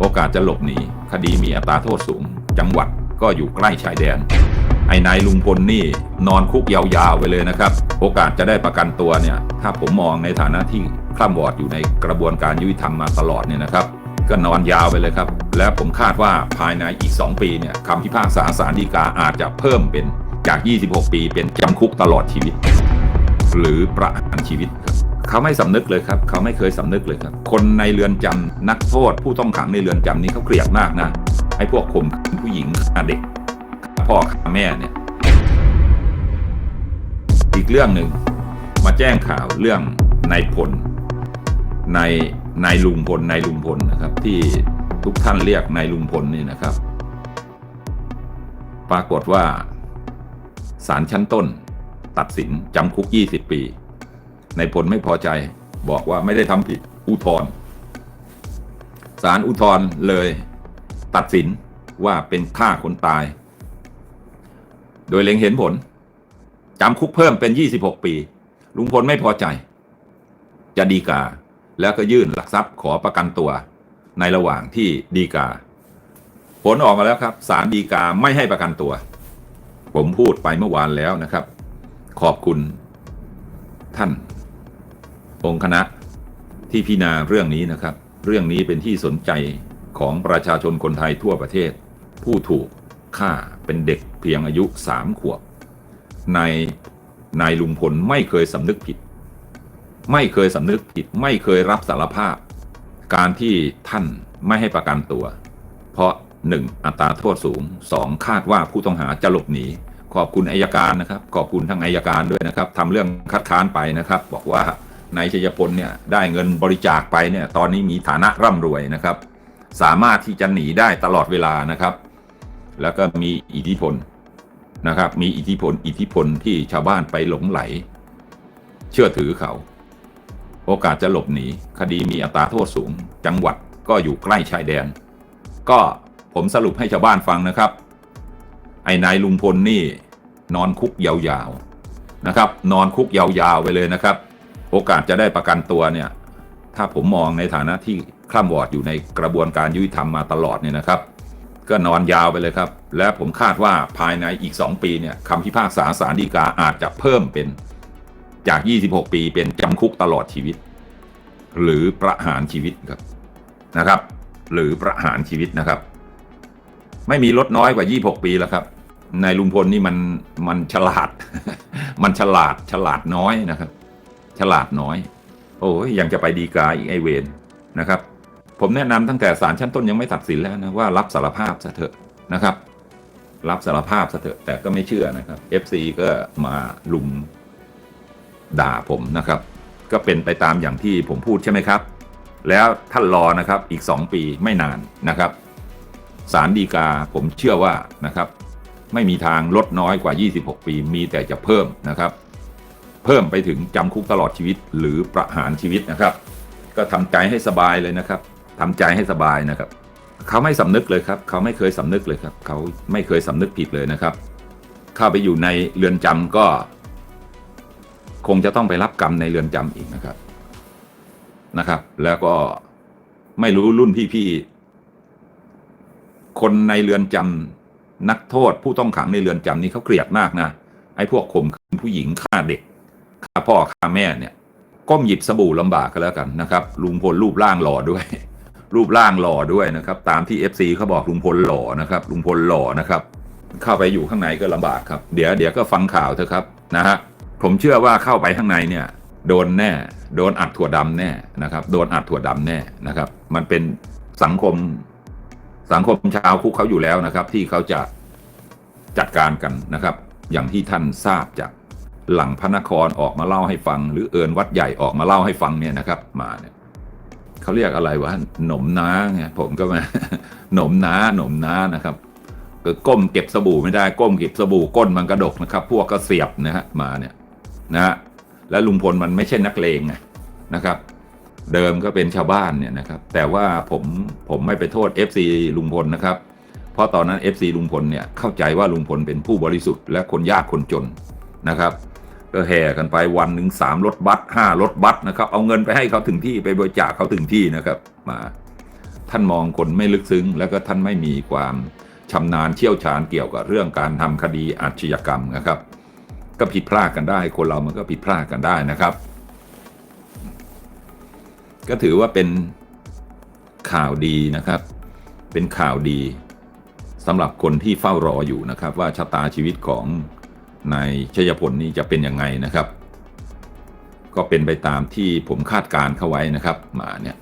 โอกาสจะหลบหนีคดีมีอัตราโทษสูง จังหวัดก็อยู่ใกล้ชายแดน ไอ้นายลุงพลนี่นอนคุกยาวๆไปเลยนะครับ โอกาสจะได้ประกันตัวเนี่ย ถ้าผมมองในฐานะที่คล่ำวอดอยู่ในกระบวนการยุติธรรมมาตลอดเนี่ยนะครับ ก็นอนยาวไปเลยครับ และผมคาดว่าภายในอีก 2 ปีเนี่ยคำพิพากษาศาลฎีกาอาจจะเพิ่มเป็นจาก 26 ปีเป็นจำคุกตลอดชีวิต หรือประหารชีวิต เขาไม่สำนึกเลยครับ เขาไม่เคยสำนึกเลยครับ คนในเรือนจำนักโทษผู้ต้องขังในเรือนจำนี้เขาเกลียดมากนะไอ้พวกข่มผู้หญิงเด็กพ่อฆ่าแม่เนี่ย อีกเรื่องหนึ่งมาแจ้งข่าวเรื่องนายพลในนายลุงพลนายลุงพลนะครับ ที่ทุกท่านเรียกนายลุงพลนี่นะครับ ปรากฏว่าศาลชั้นต้น ตัดสินจำคุก 20 ปี นายพลไม่พอใจบอกว่าไม่ได้ทำผิดอุทธรณ์ศาลอุทธรณ์เลยตัดสินว่าเป็นฆ่าคนตาย โดยเล็งเห็นผลจำคุกเพิ่มเป็น 26 ปี ลุงพลไม่พอใจ จะดีกา แล้วก็ยื่นหลักทรัพย์ขอประกันตัว ในระหว่างที่ดีกา ผลออกมาแล้วครับศาลดีกาไม่ให้ประกันตัว ผมพูดไปเมื่อวานแล้วนะครับ ขอบคุณท่าน องค์คณะที่พิจารณาเรื่องนี้นะครับ เรื่องนี้เป็นที่สนใจของประชาชนคนไทยทั่วประเทศ ผู้ถูกฆ่าเป็นเด็กเพียงอายุสามขวบนายนายลุงพลไม่เคยสำนึกผิด ไม่เคยสำนึกผิด ไม่เคยรับสารภาพ การที่ท่านไม่ให้ประกันตัว เพราะ 1. อัตราโทษสูง 2. คาดว่าผู้ต้องหาจะหลบหนี ขอบคุณอายการนะครับ ขอบคุณทางอายการด้วยนะครับทำเรื่องคัดค้านไปนะครับ บอกว่า นายชัยพลเนี่ยได้เงินบริจาคไปเนี่ยตอนนี้มีฐานะร่ำรวยนะครับ สามารถที่จะหนีได้ตลอดเวลานะครับ แล้วก็มีอิทธิพลนะครับ มีอิทธิพล อิทธิพลที่ชาวบ้านไปหลงไหล เชื่อถือเขา โอกาสจะหลบหนีคดีมีอัตราโทษสูง จังหวัดก็อยู่ใกล้ชายแดน ก็ผมสรุปให้ชาวบ้านฟังนะครับ ไอ้นายลุงพลนี่นอนคุกยาวๆนะครับ นอนคุกยาวๆไปเลยนะครับ โอกาสจะได้ประกันตัวเนี่ย ถ้าผมมองในฐานะที่คล่ำวอดอยู่ในกระบวนการยุติธรรมมาตลอดเนี่ยนะครับ ก็นอนยาวไปเลยครับ และผมคาดว่าภายในอีก 2 ปีเนี่ยคำพิพากษาศาลฎีกาอาจจะเพิ่มเป็นจาก 26 ปีเป็นจำคุกตลอดชีวิต หรือประหารชีวิตครับนะครับ หรือประหารชีวิตนะครับ ไม่มีลดน้อยกว่า 26 ปีแล้วครับนายลุงพลนี่มันมันฉลาด มันฉลาดฉลาดน้อยนะครับ ฉลาดน้อย โอ้ยยังจะไปดีกาอีกไอเวนนะครับ ผมแนะนำตั้งแต่ศาลชั้นต้นยังไม่ตัดสินแล้วนะว่ารับสารภาพซะเถอะนะครับ รับสารภาพซะเถอะแต่ก็ไม่เชื่อนะครับ FC ก็มาลุมด่าผมนะครับ ก็เป็นไปตามอย่างที่ผมพูดใช่ไหมครับ แล้วท่านรอนะครับอีก 2 ปีไม่นานนะครับศาลฎีกาผมเชื่อว่านะครับ ไม่มีทางลดน้อยกว่า 26 ปีมีแต่จะเพิ่มนะครับ พิ่มไปถึงจำคุกตลอดชีวิตหรือประหารชีวิตนะครับ ก็ทำใจให้สบายเลยนะครับทำใจให้สบายนะครับ เขาไม่สำนึกเลยครับ เขาไม่เคยสำนึกเลยครับ เขาไม่เคยสำนึกผิดเลยนะครับ เข้าไปอยู่ในเรือนจำก็ คงจะต้องไปรับกรรมในเรือนจำอีกนะครับนะครับ แล้วก็ไม่รู้รุ่นพี่ๆคนในเรือนจำนักโทษผู้ต้องขังในเรือนจำนี่เขาเกลียดมากนะไอ้พวกข่มขืนผู้หญิงฆ่าเด็ก พ่อฆ่าแม่เนี่ยก้มหยิบสบู่ลำบากก็แล้วกันนะครับลุงพลรูปร่างหล่อด้วย รูปร่างหล่อด้วยนะครับ ตามที่ FC เขาบอกลุงพลหล่อนะครับลุงพลหล่อนะครับ เข้าไปอยู่ข้างในก็ลำบากครับ เดี๋ยวเดี๋ยวก็ฟังข่าวเถอะครับนะฮะผมเชื่อว่าเข้าไปข้างในเนี่ยโดนแน่ โดนอัดถั่วดำแน่นะครับ โดนอัดถั่วดำแน่นะครับ มันเป็นสังคมสังคมชาวคุกเขาอยู่แล้วนะครับ ที่เขาจะจัดการกันนะครับ อย่างที่ท่านทราบจาก หลังพระนครออกมาเล่าให้ฟัง หรือเอิญวัดใหญ่ออกมาเล่าให้ฟังเนี่ยนะครับ มาเนี่ยเขาเรียกอะไรวะหนมน้าไงผมก็มาหนมน้าหนมน้านะครับก็ก้มเก็บสบู่ไม่ได้ก้มเก็บสบู่ก้นมันกระดกนะครับ พวกก็เสียบนะฮะมาเนี่ยนะฮะแล้วลุงพลมันไม่ใช่นักเลงไงนะครับ เดิมก็เป็นชาวบ้านเนี่ยนะครับ แต่ว่าผมผมไม่ไปโทษ FC ลุงพลนะครับ เพราะตอนนั้น FC ลุงพลเนี่ยเข้าใจว่าลุงพลเป็นผู้บริสุทธิ์และคนยากคนจนนะครับ ก็แห่กันไปวันหนึ่งสามรถบัสห้ารถบัสนะครับ เอาเงินไปให้เขาถึงที่ไปบริจาคเขาถึงที่นะครับมาท่านมองคนไม่ลึกซึ้ง แล้วก็ท่านไม่มีความชำนาญเชี่ยวชาญเกี่ยวกับเรื่องการทำคดีอาชญากรรมนะครับ ก็ผิดพลาดกันได้ คนเรามันก็ผิดพลาดกันได้นะครับ ก็ถือว่าเป็นข่าวดีนะครับ เป็นข่าวดีสำหรับคนที่เฝ้ารออยู่นะครับ ว่าชะตาชีวิตของ นายชยพลนี้จะเป็นยังไงนะครับ ก็เป็นไปตามที่ผมคาดการณ์เข้าไว้นะครับ มาเนี่ย